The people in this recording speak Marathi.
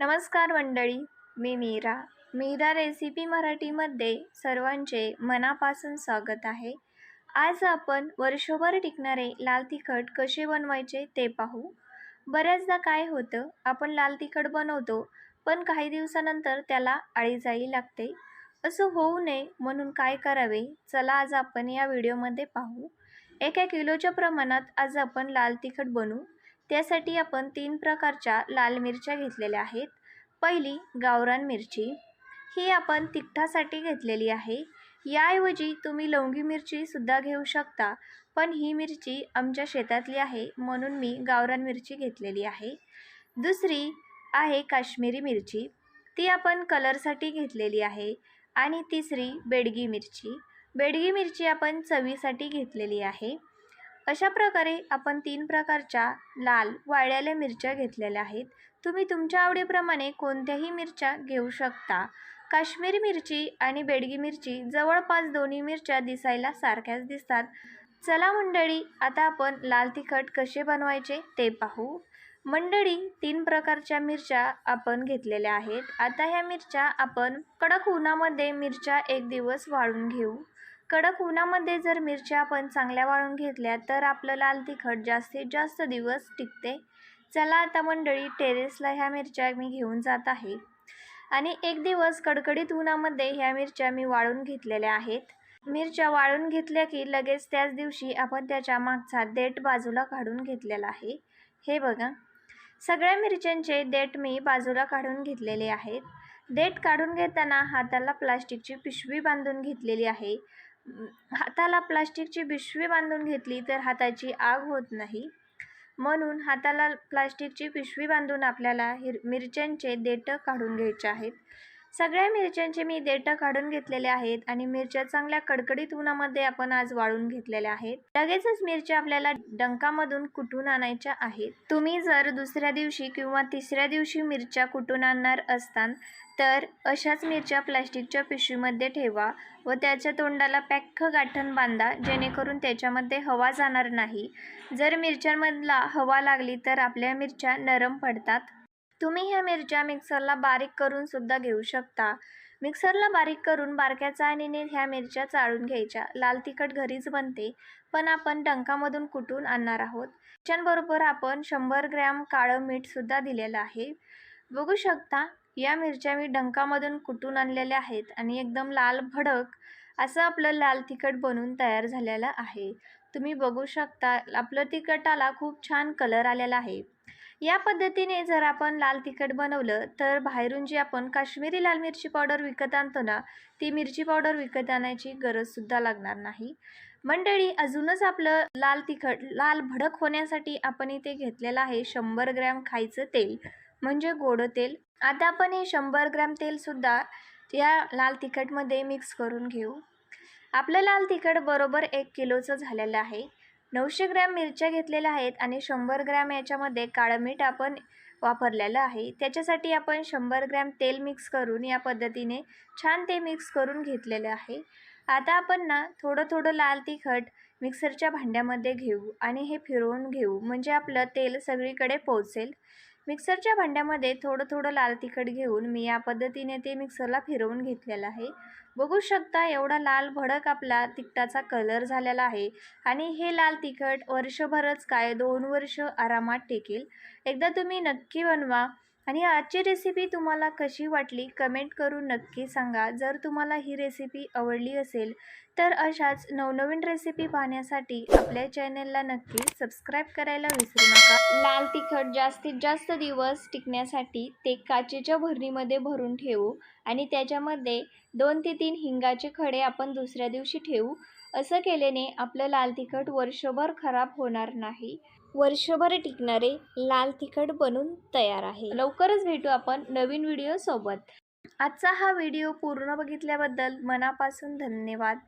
नमस्कार मंडळी मी मीरा. मीरा रेसिपी मराठीमध्ये सर्वांचे मनापासून स्वागत आहे. आज आपण वर्षभर टिकणारे लाल तिखट कसे बनवायचे ते पाहू. बऱ्याचदा काय होतं आपण लाल तिखट बनवतो पण काही दिवसानंतर त्याला आळीजाई लागते. असं होऊ नये म्हणून काय करावे चला आज आपण या व्हिडिओमध्ये पाहू. एका किलोच्या प्रमाणात आज आपण लाल तिखट बनवू. त्यासाठी आपण तीन प्रकारच्या लाल मिरच्या घेतलेल्या आहेत. पहिली गावरान मिरची. ही आपण तिखटासाठी घेतलेली आहे. याऐवजी तुम्ही लवंगी मिरचीसुद्धा घेऊ शकता पण ही मिरची आमच्या शेतातली आहे म्हणून मी गावरान मिरची घेतलेली आहे. दुसरी आहे काश्मीरी मिरची. ती आपण कलरसाठी घेतलेली आहे. आणि तिसरी बेडगी मिरची. बेडगी मिरची आपण चवीसाठी घेतलेली आहे. अशा प्रकारे आपण तीन प्रकारच्या लाल वाळलेल्या मिरच्या घेतलेल्या आहेत. तुम्ही तुमच्या आवडीप्रमाणे कोणत्याही मिरच्या घेऊ शकता. काश्मीरी मिरची आणि बेडगी मिरची जवळपास दोन्ही मिरच्या दिसायला सारख्याच दिसतात. चला मंडळी आता आपण लाल तिखट कसे बनवायचे ते पाहू. मंडळी तीन प्रकारच्या मिरच्या आपण घेतलेल्या आहेत. आता ह्या मिरच्या आपण कडक उन्हामध्ये मिरच्या एक दिवस वाळून घेऊ. कडक उन्हामध्ये जर मिरच्या आपण चांगल्या वाळून घेतल्या तर आपलं लाल तिखट जास्तीत जास्त दिवस टिकते. चला आता मंडळी टेरेसला ह्या मिरच्या मी घेऊन जात आहे. आणि एक दिवस कडकडीत उन्हामध्ये ह्या मिरच्या मी वाळून घेतलेल्या आहेत. मिरच्या वाळून घेतल्या की लगेच त्याच दिवशी आपण त्याच्या मागचा देठ बाजूला काढून घेतलेला आहे. हे बघा. सगळ्या मिरच्यांचे देठ मी बाजूला काढून घेतलेले आहेत. देठ काढून घेताना हाताला प्लास्टिकची पिशवी बांधून घेतलेली आहे. हाताला प्लास्टिकची पिशवी बांधून घेतली तर हाताची आग होत नाही. म्हणून हाताला प्लास्टिकची पिशवी बांधून आपल्याला हिर मिरच्यांचे देठं काढून घ्यायचे आहेत. सगळ्या मिरच्यांचे मी देठं काढून घेतलेले आहेत आणि मिरच्या चांगल्या कडकडीत उन्हामध्ये आपण आज वाळून घेतलेल्या आहेत. लगेचच मिरच्या आपल्याला डंकामधून कुटून आणायच्या आहेत? तुम्ही जर दुसऱ्या दिवशी किंवा तिसऱ्या दिवशी मिरच्या कुटून आणणार असताल तर अशाच मिरच्या प्लास्टिकच्या पिशवीमध्ये ठेवा व त्याच्या तोंडाला पॅक्ख गाठण बांधा जेणेकरून त्याच्यामध्ये हवा जाणार नाही. जर मिरच्यांमधला हवा लागली तर आपल्या मिरच्या नरम पडतात. तुम्ही ह्या मिरच्या मिक्सरला बारीक करून सुद्धा घेऊ शकता. मिक्सरला बारीक करून बारक्या चाळणीने ह्या मिरच्या चाळून घ्यायच्या. लाल तिखट घरीच बनते पण आपण डंकामधून कुटून आणणार आहोत. मिरच्यांबरोबर आपण शंभर ग्रॅम काळं मीठसुद्धा दिलेलं आहे. बघू शकता या मिरच्या मी डंकामधून कुटून आणलेल्या आहेत आणि एकदम लाल भडक असं आपलं लाल तिखट बनून तयार झालेलं आहे. तुम्ही बघू शकता आपलं तिखटाला खूप छान कलर आलेला आहे. या पद्धतीने जर आपण लाल तिखट बनवलं तर बाहेरून जी आपण काश्मीरी लाल मिरची पावडर विकत आणतो ना ती मिरची पावडर विकत आणायची गरजसुद्धा लागणार नाही. मंडळी अजूनच आपलं लाल तिखट लाल भडक होण्यासाठी आपण इथे घेतलेलं आहे शंभर ग्रॅम खायचं तेल म्हणजे गोडं तेल. आता आपण हे शंभर ग्रॅम तेलसुद्धा या लाल तिखटमध्ये मिक्स करून घेऊ. आपलं लाल तिखट बरोबर एक किलोचं झालेलं आहे. नऊशे ग्रॅम मिरच्या घेतलेल्या आहेत आणि शंभर ग्रॅम याच्यामध्ये काळं मीठ आपण वापरलेलं आहे. त्याच्यासाठी आपण शंभर ग्रॅम तेल मिक्स करून या पद्धतीने छान ते मिक्स करून घेतलेलं आहे. आता आपण ना थोडं थोडं लाल तिखट मिक्सरच्या भांड्यामध्ये घेऊ आणि हे फिरवून घेऊ. म्हणजे आपलं तेल सगळीकडे पोचेल मिक्सरच्या भांड्यामध्ये थोडं थोडं लाल तिखट घेऊन मी या पद्धतीने ते मिक्सरला फिरवून घेतलेलं आहे. बघू शकता एवढा लाल भडक आपला तिखटाचा कलर झालेला आहे आणि हे लाल तिखट वर्षभरच काय दोन वर्ष आरामात टेकेल. एकदा तुम्ही नक्की बनवा. आणि आजची रेसिपी तुम्हाला कशी वाटली कमेंट करून नक्की सांगा. जर तुम्हाला ही रेसिपी आवडली असेल तर अशाच नवनवीन रेसिपी पाहण्यासाठी आपल्या चॅनलला नक्की सबस्क्राईब करायला विसरू नका. लाल तिखट जास्तीत जास्त दिवस टिकण्यासाठी ते काचेच्या भरणीमध्ये भरून ठेवू आणि त्याच्यामध्ये दोन ते तीन हिंगाचे खडे आपण दुसऱ्या दिवशी ठेवू. असं केल्याने आपलं लाल तिखट वर्षभर खराब होणार नाही. वर्षभर टिकणारे लाल तिखट बनून तयार आहे. लवकरच भेटू आपण नवीन व्हिडिओसोबत आजचा हा व्हिडिओ पूर्ण बघितल्याबद्दल मनापासून धन्यवाद.